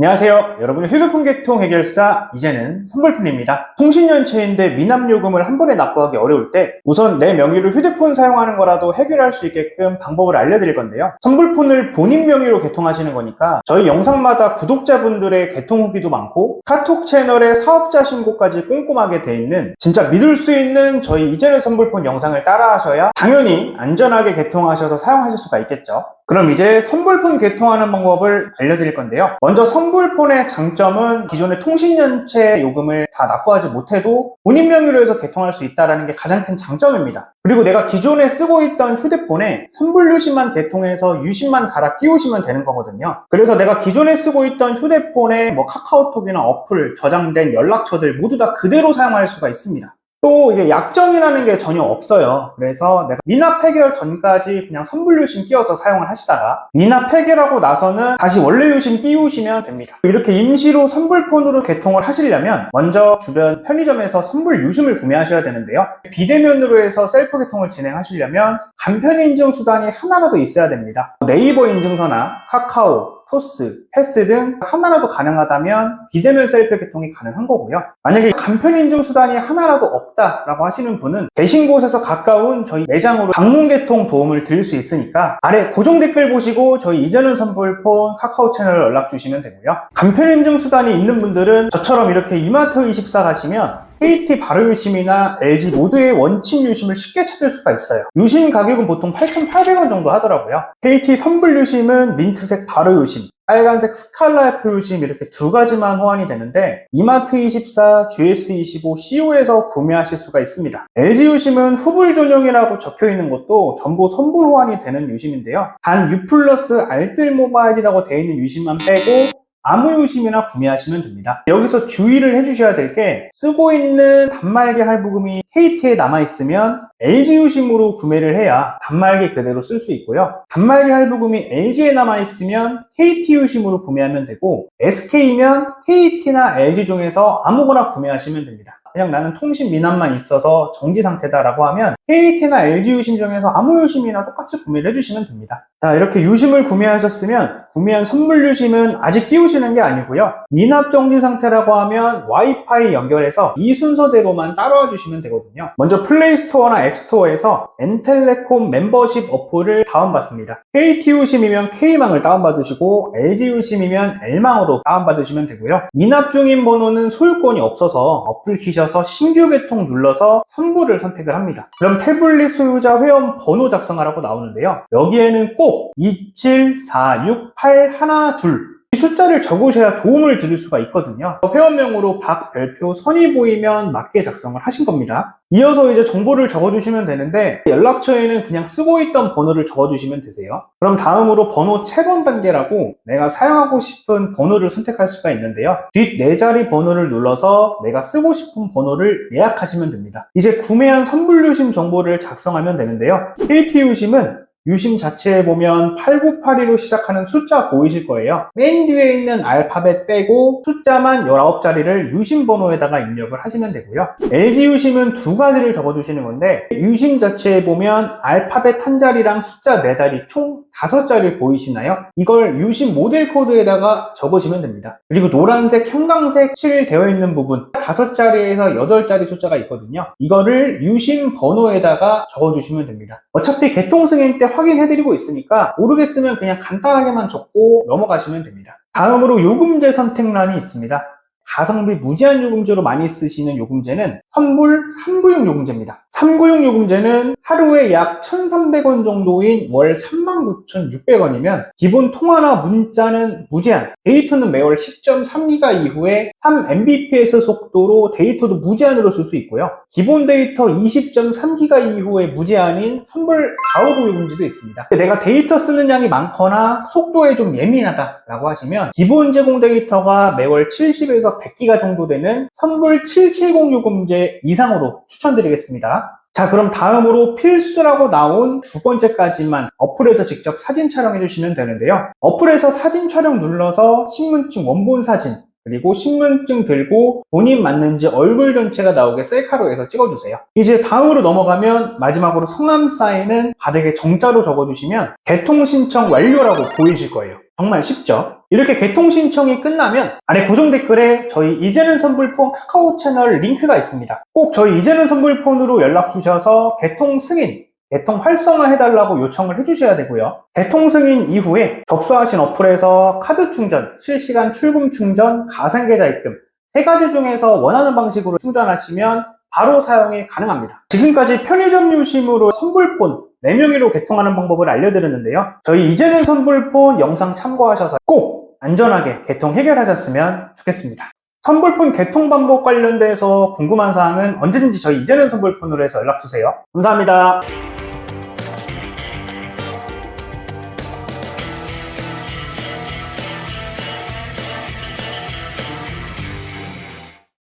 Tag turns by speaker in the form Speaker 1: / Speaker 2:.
Speaker 1: 안녕하세요. 여러분의 휴대폰 개통 해결사 이제는 선불편입니다. 통신연체인데 미납요금을 한 번에 납부하기 어려울 때 우선 내 명의로 휴대폰 사용하는 거라도 해결할 수 있게끔 방법을 알려드릴 건데요. 선불폰을 본인 명의로 개통하시는 거니까 저희 영상마다 구독자분들의 개통 후기도 많고 카톡 채널에 사업자 신고까지 꼼꼼하게 돼 있는 진짜 믿을 수 있는 저희 이제는 선불폰 영상을 따라 하셔야 당연히 안전하게 개통하셔서 사용하실 수가 있겠죠. 그럼 이제 선불폰 개통하는 방법을 알려드릴 건데요. 먼저 선불폰의 장점은 기존의 통신연체 요금을 다 납부하지 못해도 본인 명의로 해서 개통할 수 있다는 게 가장 큰 장점입니다. 그리고 내가 기존에 쓰고 있던 휴대폰에 선불 유심만 개통해서 유심만 갈아 끼우시면 되는 거거든요. 그래서 내가 기존에 쓰고 있던 휴대폰에 뭐 카카오톡이나 어플, 저장된 연락처들 모두 다 그대로 사용할 수가 있습니다. 또 이게 약정이라는 게 전혀 없어요. 그래서 내가 미납 해결 전까지 그냥 선불 유심 끼워서 사용을 하시다가 미납 해결하고 나서는 다시 원래 유심 끼우시면 됩니다. 이렇게 임시로 선불폰으로 개통을 하시려면 먼저 주변 편의점에서 선불 유심을 구매하셔야 되는데요. 비대면으로 해서 셀프 개통을 진행하시려면 간편 인증 수단이 하나라도 있어야 됩니다. 네이버 인증서나 카카오, 토스, 패스 등 하나라도 가능하다면 비대면 셀프 개통이 가능한 거고요. 만약에 간편 인증 수단이 하나라도 없다라고 하시는 분은 계신 곳에서 가까운 저희 매장으로 방문 개통 도움을 드릴 수 있으니까 아래 고정 댓글 보시고 저희 이전은 선불폰 카카오 채널 연락 주시면 되고요. 간편 인증 수단이 있는 분들은 저처럼 이렇게 이마트 24 가시면 KT 바로 유심이나 LG 모두의 원칙 유심을 쉽게 찾을 수가 있어요. 유심 가격은 보통 8,800원 정도 하더라고요. KT 선불 유심은 민트색 바로 유심, 빨간색 스칼라 F 유심 이렇게 두 가지만 호환이 되는데 이마트 24, GS25, CO에서 구매하실 수가 있습니다. LG 유심은 후불 전용이라고 적혀 있는 것도 전부 선불 호환이 되는 유심인데요. 단 U 플러스 알뜰 모바일이라고 되어 있는 유심만 빼고 아무 유심이나 구매하시면 됩니다. 여기서 주의를 해주셔야 될 게 쓰고 있는 단말기 할부금이 KT에 남아있으면 LG 유심으로 구매를 해야 단말기 그대로 쓸 수 있고요. 단말기 할부금이 LG에 남아있으면 KT 유심으로 구매하면 되고 SK면 KT나 LG 중에서 아무거나 구매하시면 됩니다. 그냥 나는 통신 미납만 있어서 정지 상태다라고 하면 KT나 LG 유심 중에서 아무 유심이나 똑같이 구매를 해주시면 됩니다. 자, 이렇게 유심을 구매하셨으면 구매한 선물 유심은 아직 끼우시는 게 아니고요. 미납 정지 상태라고 하면 와이파이 연결해서 이 순서대로만 따라와 주시면 되거든요. 먼저 플레이스토어나 앱스토어에서 엔텔레콤 멤버십 어플을 다운받습니다. KT 유심이면 K망을 다운받으시고 LG 유심이면 L망으로 다운받으시면 되고요. 미납 중인 번호는 소유권이 없어서 어플 키셔서 신규 개통 눌러서 선불을 선택을 합니다. 그럼 태블릿 소유자 회원 번호 작성하라고 나오는데요. 여기에는 꼭 2746812, 이 숫자를 적으셔야 도움을 드릴 수가 있거든요. 회원명으로 박, 별표, 선이 보이면 맞게 작성을 하신 겁니다. 이어서 이제 정보를 적어주시면 되는데 연락처에는 그냥 쓰고 있던 번호를 적어주시면 되세요. 그럼 다음으로 번호 채번 단계라고 내가 사용하고 싶은 번호를 선택할 수가 있는데요. 뒷 네 자리 번호를 눌러서 내가 쓰고 싶은 번호를 예약하시면 됩니다. 이제 구매한 선불 유심 정보를 작성하면 되는데요. KT 유심은 유심 자체에 보면 8982로 시작하는 숫자 보이실 거예요. 맨 뒤에 있는 알파벳 빼고 숫자만 19자리를 유심 번호에다가 입력을 하시면 되고요. LG 유심은 두 가지를 적어주시는 건데 유심 자체에 보면 알파벳 한 자리랑 숫자 네 자리 총 다섯 자리 보이시나요? 이걸 유심 모델 코드에다가 적으시면 됩니다. 그리고 노란색, 형광색 칠 되어 있는 부분 다섯 자리에서 여덟 자리 숫자가 있거든요. 이거를 유심 번호에다가 적어주시면 됩니다. 어차피 개통 승인 때 확인해드리고 있으니까 모르겠으면 그냥 간단하게만 적고 넘어가시면 됩니다. 다음으로 요금제 선택란이 있습니다. 가성비 무제한 요금제로 많이 쓰시는 요금제는 선불 396 요금제입니다. 396 요금제는 하루에 약 1,300원 정도인 월 39,600원이면 기본 통화나 문자는 무제한, 데이터는 매월 10.3기가 이후에 3mbps 속도로 데이터도 무제한으로 쓸 수 있고요. 기본 데이터 20.3기가 이후에 무제한인 선불 459 요금제도 있습니다. 내가 데이터 쓰는 양이 많거나 속도에 좀 예민하다라고 하시면 기본 제공 데이터가 매월 70에서 100기가 정도 되는 선불 770 요금제 이상으로 추천드리겠습니다. 자, 그럼 다음으로 필수라고 나온 두 번째까지만 어플에서 직접 사진 촬영해 주시면 되는데요. 어플에서 사진 촬영 눌러서 신분증 원본 사진, 그리고 신분증 들고 본인 맞는지 얼굴 전체가 나오게 셀카로 해서 찍어주세요. 이제 다음으로 넘어가면 마지막으로 성함 사인은 바르게 정자로 적어주시면 개통 신청 완료라고 보이실 거예요. 정말 쉽죠? 이렇게 개통 신청이 끝나면 아래 고정 댓글에 저희 이제는 선불폰 카카오 채널 링크가 있습니다. 꼭 저희 이제는 선불폰으로 연락 주셔서 개통 승인, 개통 활성화 해달라고 요청을 해주셔야 되고요. 개통 승인 이후에 접수하신 어플에서 카드 충전, 실시간 출금 충전, 가상계좌 입금 세 가지 중에서 원하는 방식으로 충전하시면 바로 사용이 가능합니다. 지금까지 편의점 유심으로 선불폰 4명의로 개통하는 방법을 알려드렸는데요. 저희 이제는 선불폰 영상 참고하셔서 꼭 안전하게 개통 해결하셨으면 좋겠습니다. 선불폰 개통 방법 관련돼서 궁금한 사항은 언제든지 저희 이제는 선불폰으로 해서 연락주세요. 감사합니다.